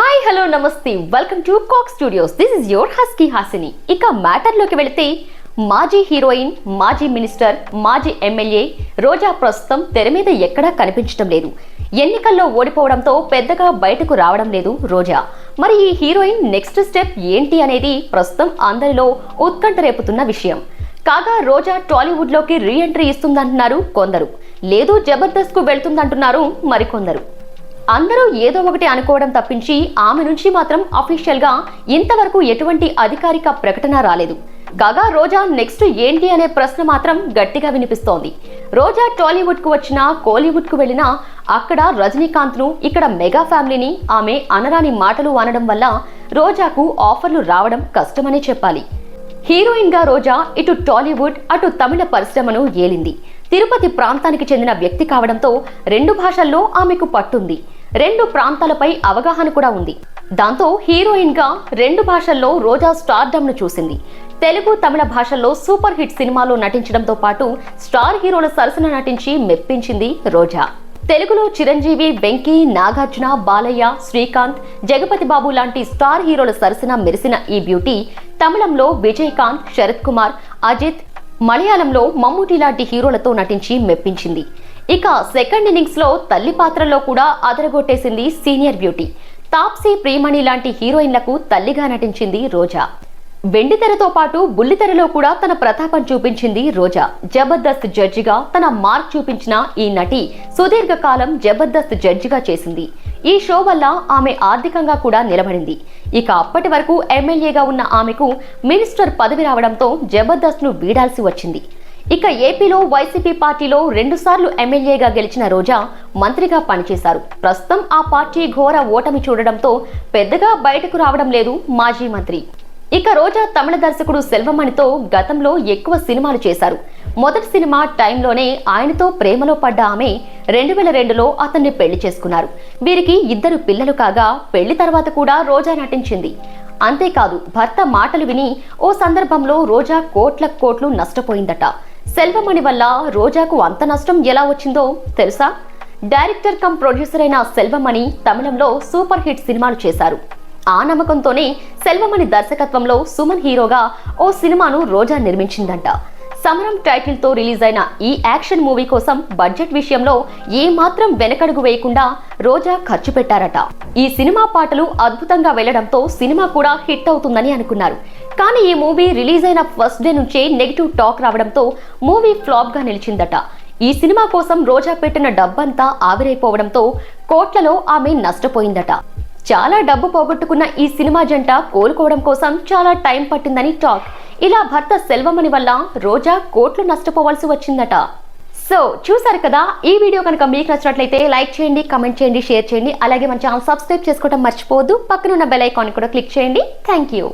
Hi hello నమస్తే welcome to cock studios this is your husky Hasini ఇక మ్యాటర్లోకి వెళితే మాజీ హీరోయిన్ మాజీ మినిస్టర్ మాజీ ఎమ్మెల్యే రోజా ప్రస్తుతం తెర మీద ఎక్కడా కనిపించడం లేదు. ఎన్నికల్లో ఓడిపోవడంతో పెద్దగా బయటకు రావడం లేదు రోజా. మరి ఈ హీరోయిన్ నెక్స్ట్ స్టెప్ ఏంటి అనేది ప్రస్తుతం అందరిలో ఉత్కంఠ రేపుతున్న విషయం. కాగా రోజా టాలీవుడ్లోకి రీ ఎంట్రీ ఇస్తుందంటున్నారు కొందరు. లేదు జబర్దస్త్కు వెళ్తుందంటున్నారు మరికొందరు. అందరూ ఏదో ఒకటి అనుకోవడం తప్పించి ఆమె నుంచి మాత్రం అఫీషియల్గా ఇంతవరకు ఎటువంటి అధికారిక ప్రకటన రాలేదు. కాగా రోజా నెక్స్ట్ ఏంటి అనే ప్రశ్న మాత్రం గట్టిగా వినిపిస్తోంది. రోజా టాలీవుడ్కు వచ్చినా కోలీవుడ్కు వెళ్ళినా అక్కడ రజనీకాంత్ను ఇక్కడ మెగా ఫ్యామిలీని ఆమె అనరాని మాటలు అనడం వల్ల రోజాకు ఆఫర్లు రావడం కష్టమనే చెప్పాలి. హీరోయిన్గా రోజా ఇటు టాలీవుడ్ అటు తమిళ పరిశ్రమను ఏలింది. తిరుపతి ప్రాంతానికి చెందిన వ్యక్తి కావడంతో రెండు భాషల్లో ఆమెకు పట్టుంది. రెండు ప్రాంతాలపై అవగాహన కూడా ఉంది. దాంతో హీరోయిన్గా రెండు భాషల్లో రోజా స్టార్డమ్ను చూసింది. తెలుగు తమిళ భాషల్లో సూపర్ హిట్ సినిమాలో నటించడంతో పాటు స్టార్ హీరోల సరసన నటించి మెప్పించింది రోజా. తెలుగులో చిరంజీవి వెంకీ నాగార్జున బాలయ్య శ్రీకాంత్ జగపతి బాబు లాంటి స్టార్ హీరోల సరసన మెరిసిన ఈ బ్యూటీ తమిళంలో విజయకాంత్ శరత్ కుమార్ అజిత్ మలయాళంలో మమ్ముటి లాంటి హీరోలతో నటించి మెప్పించింది. ఇక సెకండ్ ఇన్నింగ్స్లో తల్లి పాత్రలో కూడా అదరగొట్టేసింది సీనియర్ బ్యూటీ తాప్సీ ప్రియమణి లాంటి హీరోయిన్లకు తల్లిగా నటించింది రోజా. వెండితెరతో పాటు బుల్లితెరలో కూడా తన ప్రతాపం చూపించింది రోజా. జబర్దస్త్ జడ్జిగా తన మార్క్ చూపించిన ఈ నటి సుదీర్ఘకాలం జబర్దస్త్ జడ్జిగా చేసింది. ఈ షో వల్ల ఆమె ఆర్థికంగా కూడా నిలబడింది. ఇక అప్పటి వరకు ఎమ్మెల్యేగా ఉన్న ఆమెకు మినిస్టర్ పదవి రావడంతో జబర్దస్త్ను వీడాల్సి వచ్చింది. ఇక ఏపీలో వైసీపీ పార్టీలో రెండుసార్లు ఎమ్మెల్యేగా గెలిచిన రోజా మంత్రిగా పనిచేశారు. ప్రస్తుతం ఆ పార్టీ ఘోర ఓటమి చూడడంతో పెద్దగా బయటకు రావడం లేదు మాజీ మంత్రి. ఇక రోజా తమిళ దర్శకుడు సెల్వమణితో గతంలో ఎక్కువ సినిమాలు చేశారు. మొదటి సినిమా టైంలోనే ఆయనతో ప్రేమలో పడ్డ ఆమె రెండు వేల రెండులో అతన్ని పెళ్ళి చేసుకున్నారు. వీరికి ఇద్దరు పిల్లలు కాగా పెళ్ళి తర్వాత కూడా రోజా నటించింది. అంతేకాదు భర్త మాటలు విని ఓ సందర్భంలో రోజా కోట్ల కోట్లు నష్టపోయిందట. సెల్వమణి వల్ల రోజాకు అంత నష్టం ఎలా వచ్చిందో తెలుసా? డైరెక్టర్ కమ్ ప్రొడ్యూసర్ అయిన సెల్వమణి తమిళంలో సూపర్ హిట్ సినిమాలు చేశారు. ఆ నమ్మకంతోనే సెల్వమణి దర్శకత్వంలో సుమన్ హీరోగా ఓ సినిమాను రోజా నిర్మించిందంట. సమరం టైటిల్తో రిలీజ్ అయిన ఈ యాక్షన్ మూవీ కోసం బడ్జెట్ విషయంలో ఏ మాత్రం వెనకడుగు వేయకుండా రోజా ఖర్చు పెట్టారట. ఈ సినిమా పాటలు అద్భుతంగా వెళ్ళడంతో సినిమా కూడా హిట్ అవుతుందని అనుకున్నారు. కానీ ఈ మూవీ రిలీజ్ అయిన ఫస్ట్ డే నుంచే నెగిటివ్ టాక్ రావడంతో మూవీ ఫ్లాప్గా నిలిచిందట. ఈ సినిమా కోసం రోజా పెట్టిన డబ్బంతా ఆవిరైపోవడంతో కోట్లలో ఆమె నష్టపోయిందట. చాలా డబ్బు పోగొట్టుకున్న ఈ సినిమా జంట కోలుకోవడం కోసం చాలా టైం పట్టిందని టాక్. ఇలా భర్త సెల్వమణి వల్ల రోజా కోట్లు నష్టపోవాల్సి వచ్చిందట. సో చూసారు కదా ఈ వీడియో కనుక మీకు నచ్చినట్లయితే లైక్ చేయండి కమెంట్ చేయండి షేర్ చేయండి. అలాగే మన ఛానల్ సబ్స్క్రైబ్ చేసుకోవడం మర్చిపోవద్దు. పక్కన ఉన్న బెల్ ఐకాన్ కూడా క్లిక్ చేయండి. Thank you.